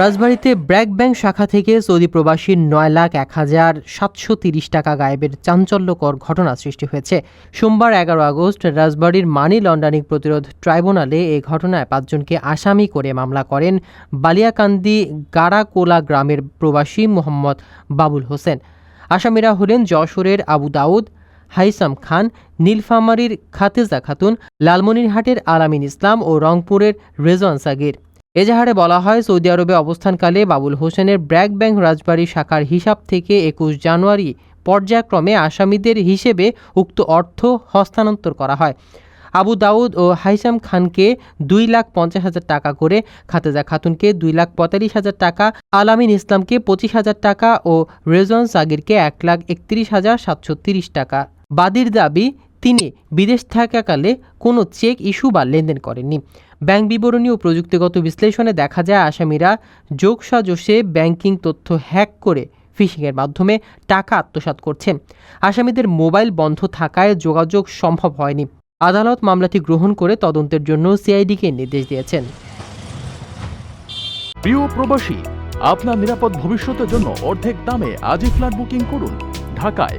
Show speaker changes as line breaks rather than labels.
রাজবাড়ীতে BRAC bank শাখা থেকে Saudi প্রবাসীর নয় লাখ এক হাজার সাতশো তিরিশ টাকা গায়েবের চাঞ্চল্যকর ঘটনা সৃষ্টি হয়েছে। সোমবার এগারো আগস্ট রাজবাড়ীর মানি লন্ডারিং প্রতিরোধ ট্রাইব্যুনালে এই ঘটনায় পাঁচজনকে আসামি করে মামলা করেন বালিয়াকান্দি গাড়াকোলা গ্রামের প্রবাসী মোহাম্মদ বাবুল হোসেন। আসামিরা হলেন যশোরের আবু দাউদ, হাইসাম খান, নীলফামারীর খাতেজা খাতুন, লালমনিরহাটের আলামিন ইসলাম ও রংপুরের রেজওয়ান সাগির। এজাহারে বলা হয়, সৌদি আরবে অবস্থানকালে বাবুল হোসেনের ব্র্যাক ব্যাংক রাজবাড়ী শাখার হিসাব থেকে একুশ জানুয়ারি পর্যায়ক্রমে আসামিদের হিসেবে উক্ত অর্থ হস্তান্তর করা হয়। আবু দাউদ ও হাইসাম খানকে দুই লাখ পঞ্চাশ হাজার টাকা করে, খাতেজা খাতুনকে দুই লাখ পঁয়তাল্লিশ হাজার টাকা, আলামিন ইসলামকে পঁচিশ হাজার টাকা ও রেজন সাগিরকে এক লাখ একত্রিশ হাজার সাতশো তিরিশ টাকা। বাদির দাবি তিনি বিদেশ থাকাকালে কোনো চেক ইস্যু বা লেনদেন করেননি। ব্যাংক বিবরণী ও প্রযুক্তিগত বিশ্লেষণে দেখা যায় আসামিরা যোগসাজশে ব্যাংকিং তথ্য হ্যাক করে ফিশিংয়ের মাধ্যমে টাকা আত্মসাৎ করছেন। আসামিদের মোবাইল বন্ধ থাকায় যোগাযোগ সম্ভব হয়নি। আদালত মামলাটি গ্রহণ করে তদন্তের জন্য সিআইডিকে নির্দেশ দিয়েছেন।
প্রিয় প্রবাসী, আপনার নিরাপদ ভবিষ্যতের জন্য অর্ধেক দামে আজই ফ্ল্যাট বুকিং করুন। ঢাকায়